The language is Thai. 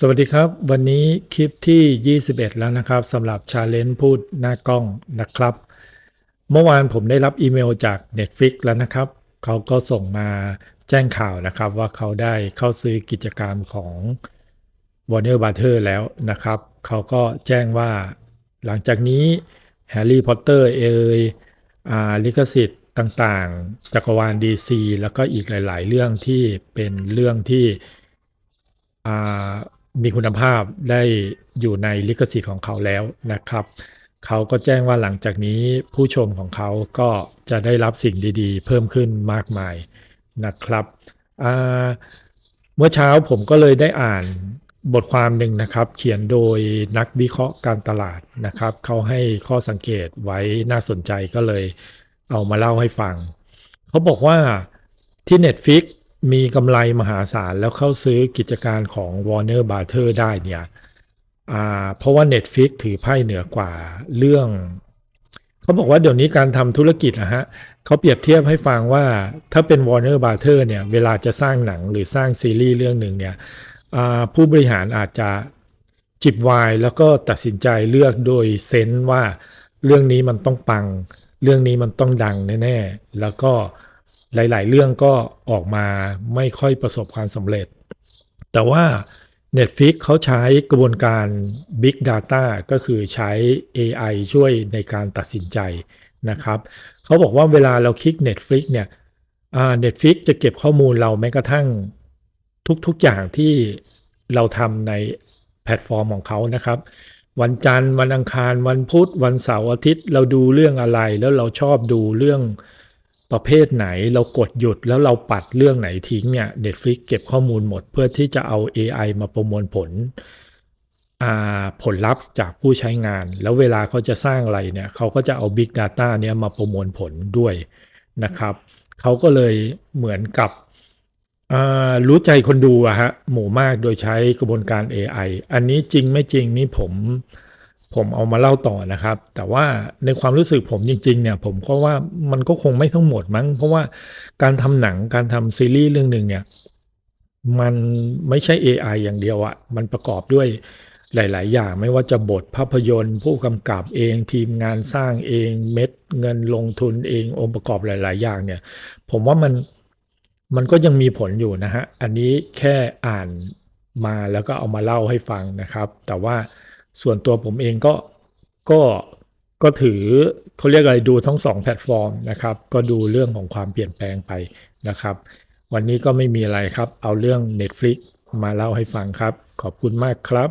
สวัสดีครับ วันนี้คลิปที่ 21 แล้วนะครับสำหรับชาเลนจ์พูดหน้ากล้องนะครับ เมื่อวานผมได้รับอีเมลจาก Netflix แล้วนะครับ เขาก็ส่งมาแจ้งข่าวนะครับ ว่าเขาได้เข้าซื้อกิจการของ Warner Brother แล้วนะครับ เขาก็แจ้งว่าหลังจากนี้แฮร์รี่พอตเตอร์เอยอ่าลิขสิทธิ์ต่างๆ จักรวาล DC แล้วก็อีกหลาย ๆ เรื่องที่เป็นเรื่องที่ มีคุณภาพได้อยู่ในลิขสิทธิ์ของเขาแล้วนะครับ เขาก็แจ้งว่าหลังจากนี้ผู้ชมของเขาก็จะได้รับสิ่งดีๆ เพิ่มขึ้นมากมายนะครับ เมื่อเช้าผมก็เลยได้อ่านบทความหนึ่งนะครับ เขียนโดยนักวิเคราะห์การตลาดนะครับ เขาให้ข้อสังเกตไว้น่าสนใจก็เลยเอามาเล่าให้ฟัง เขาบอกว่าที่ Netflix มีกำไรมหาศาลแล้วเข้าซื้อกิจการของ Warner Brother ได้เนี่ยเพราะว่า Netflix ถือไพ่เหนือกว่าเรื่อง เขาบอกว่าเดี๋ยวนี้การทำธุรกิจนะฮะเขาเปรียบเทียบให้ฟังว่าถ้าเป็น Warner Brother เนี่ยเวลาจะสร้างหนังหรือสร้างซีรีส์เรื่องหนึ่งเนี่ยผู้บริหารอาจจะจิบวายแล้วก็ตัดสินใจเลือกโดยเซนส์ว่าเรื่องนี้มันต้องปัง เรื่องนี้มันต้องดังแน่ๆแล้วก็ หลาย ๆ เรื่องก็ออกมาไม่ค่อยประสบความสำเร็จ แต่ว่า Netflix เขาใช้กระบวนการ Big Data ก็คือใช้ AI ช่วยในการตัดสินใจนะครับเขาบอกว่าเวลาเราคลิก Netflix เนี่ยอ่า Netflix จะเก็บข้อมูลเราแม้กระทั่งทุกๆอย่างที่เราทำในแพลตฟอร์มของเขานะครับ วันจันทร์วันอังคารวันพุธวันเสาร์อาทิตย์ เราดูเรื่องอะไรแล้วเราชอบดูเรื่อง ประเภทไหนเรากดหยุดแล้วเราปัดเรื่องไหนทิ้งเนี่ย Netflix เก็บข้อมูลหมดเพื่อที่จะเอา AI มาประมวลผลผลลัพธ์จากผู้ใช้งาน แล้วเวลาเขาจะสร้างอะไรเนี่ยเขาก็จะเอา Big Data เนี่ยมาประมวลผลด้วยนะครับเขาก็เลยเหมือนกับรู้ใจคนดูอะฮะหมู่มากโดยใช้กระบวนการ AI อันนี้จริงไม่จริงนี่ผม ผมเอามาเล่าต่อนะครับ แต่ว่าในความรู้สึกผมจริง ๆ เนี่ย ผมก็ว่ามันก็คงไม่ทั้งหมดมั้ง เพราะว่าการทำหนังการทำซีรีส์เรื่องหนึ่งเนี่ย มันไม่ใช่ AI อย่างเดียวอะมันประกอบด้วยหลาย ๆ อย่างไม่ว่าจะบทภาพยนตร์ ผู้กำกับเองทีมงานสร้างเองเม็ดเงินลงทุนเององค์ประกอบหลาย ๆ อย่างเนี่ย ผมว่ามันมันก็ยังมีผลอยู่นะฮะ อันนี้แค่อ่านมาแล้วก็เอามาเล่าให้ฟังนะครับ แต่ว่า ส่วนตัวผมเองก็ก็ก็ถือเขาเรียกอะไรดูทั้งสองแพลตฟอร์มนะครับ ก็ดูเรื่องของความเปลี่ยนแปลงไปนะครับ วันนี้ก็ไม่มีอะไรครับ เอาเรื่อง Netflix มาเล่าให้ฟังครับ ขอบคุณมากครับ